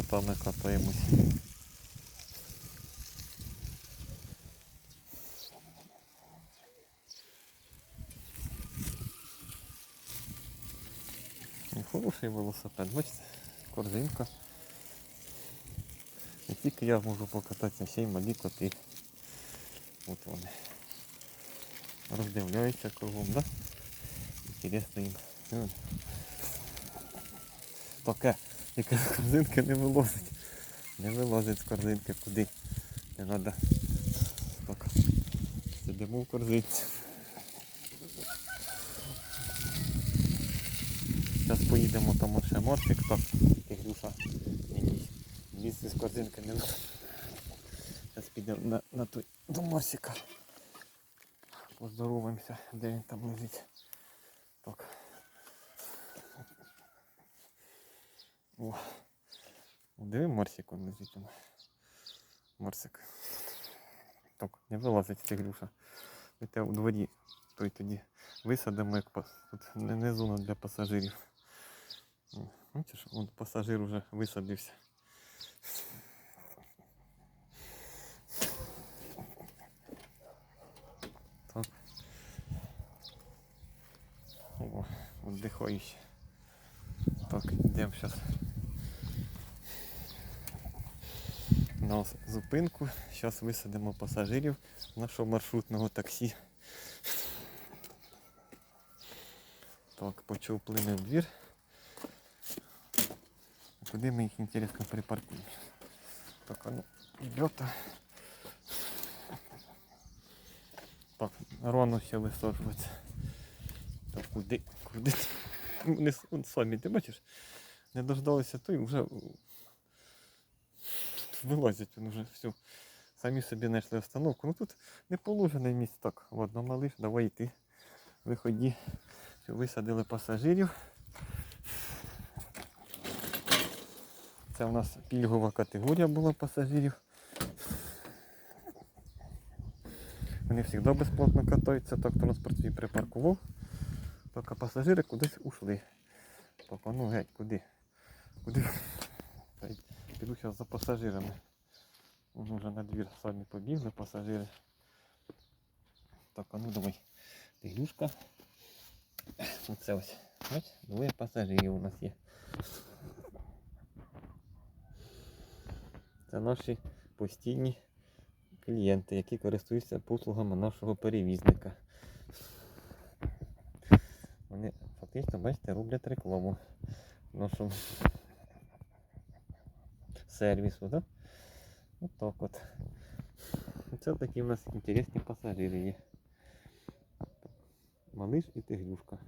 котами катаємось. Ну, Хороший велосипед, бачите, корзинка. Не тільки я можу покататися, ще й малі коти. От вони. Роздивляються кругом, да? Інтересно їм. Таке, яке з корзинки не вилазить. Не вилазить з корзинки куди. Не треба. Сидимо в корзинці. Зараз поїдемо там ще морфік, так, Ігрюша. Якийсь ліз з корзинки не вилазить. Зараз підемо на, на той до Мосіка. Поздороваємося, де він там лежить. Так. О. Диви Морсик он лежить. Морсик. Так, не вилазить тигрюша. Ми те у дворі той тоді висадимо, як тут не, не зона для пасажирів. Бачиш, он пасажир вже висадився. Так. О, отдыхающий. Так, йдемо зараз на зупинку. Зараз висадимо пасажирів нашого маршрутного таксі. Так, почув плине в двір. Куди ми їх інтересно припаркуємо? Так, а ну, ребята. Так, рано ще висаджувати. Так, куди? Куди? Вони самі, ти бачиш? Не дождалися то і вже вилазять вони вже все. Самі собі знайшли остановку. Ну тут не положене місце. Так, ладно, малиш, давай йти. Виході. Висадили пасажирів. Це у нас пільгова категорія була пасажирів. Вони завжди безплатно катаються, так транспорт свій припаркував. Тільки пасажири кудись ушли. А ну геть, куди? Куди? Зараз за пасажирами. Вони вже на двір самі побігли пасажири. Так, а ну давай. Тигрюшка. Оце ось. Бач, двоє пасажирів у нас є. Це наші постійні клієнти, які користуються послугами нашого перевізника. Вони фактично, бачите, роблять рекламу нашому сервісу, Да? От так от. Це такі у нас інтересні пасажири є. Малиш і тигрюшка.